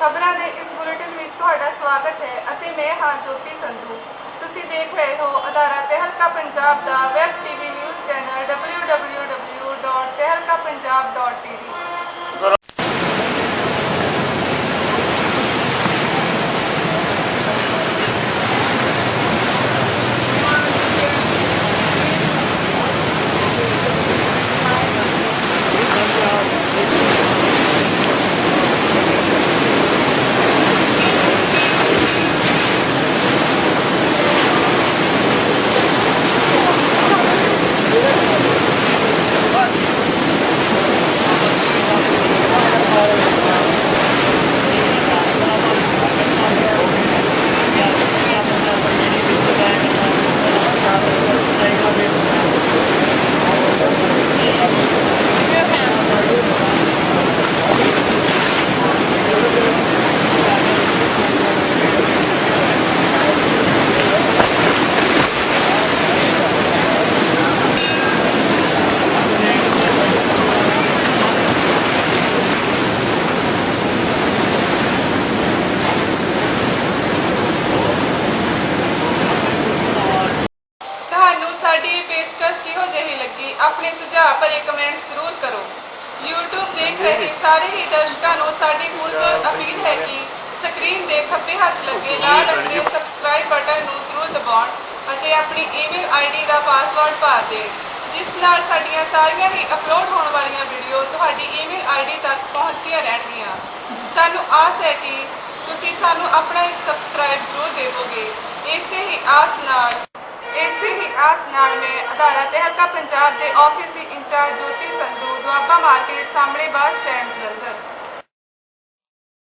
ਖਬਰਾਂ ਦੇ ਇਸ ਬੁਲੇਟਿਨ ਵਿੱਚ ਤੁਹਾਡਾ ਸਵਾਗਤ ਹੈ ਅਤੇ ਮੈਂ ਹਾਂ ਜੋਤੀ ਸੰਧੂ। ਤੁਸੀਂ ਦੇਖ ਰਹੇ ਹੋ ਅਦਾਰਾ ਤਹਿਲਕਾ ਪੰਜਾਬ ਦਾ web TV news channel www.tehlkapunjab.tv ਆਪਣੇ ਸੁਝਾਅ ਭਰੇ ਕਮੈਂਟ ਜ਼ਰੂਰ ਕਰੋ। YouTube ਦੇਖ ਰਹੇ ਸਾਰੇ ਹੀ ਦਰਸ਼ਕਾਂ ਨੂੰ ਸਾਡੀ ਪੁਰਜ਼ੋਰ ਅਪੀਲ ਹੈ ਕਿ ਸਕਰੀਨ ਦੇ ਖੱਬੇ ਹੱਥ ਲੱਗੇ ਲਾਲ ਰੰਗ ਸਬਸਕ੍ਰਾਈਬ ਬਟਨ ਨੂੰ ਜ਼ਰੂਰ ਦਬਾਉਣ ਅਤੇ ਆਪਣੀ ਈਮੇਲ ਆਈਡੀ ਦਾ ਪਾਸਵਰਡ ਪਾ ਦੇਣ ਜਿਸ ਨਾਲ ਸਾਡੀਆਂ ਸਾਰੀਆਂ ਹੀ ਅਪਲੋਡ ਹੋਣ ਵਾਲੀਆਂ ਵੀਡੀਓ ਤੁਹਾਡੀ ਈਮੇਲ ਆਈਡੀ ਤੱਕ ਪਹੁੰਚਦੀਆਂ ਰਹਿਣਗੀਆਂ। ਸਾਨੂੰ ਆਸ ਹੈ ਕਿ ਤੁਸੀਂ ਸਾਨੂੰ ਆਪਣਾ ਇੱਕ ਸਬਸਕ੍ਰਾਈਬ ਜ਼ਰੂਰ ਦੇਵੋਗੇ। ਇਸੇ ਹੀ ਆਸ ਨਾਲ ਇਸੇ ਹੀ ਆਸ ਨਾਲ ਮੈਂ ਅਧਾਰਾ ਤਹਿਲਕਾ ਪੰਜਾਬ ਦੇ ਆਫਿਸ ਦੀ ਇੰਚਾਰਜ ਜੋਤੀ ਸੰਧੂ ਦੁਆਬਾ ਮਾਰਕੀਟ ਸਾਹਮਣੇ ਬੱਸ ਸਟੈਂਡ ਜਲੰਧਰ।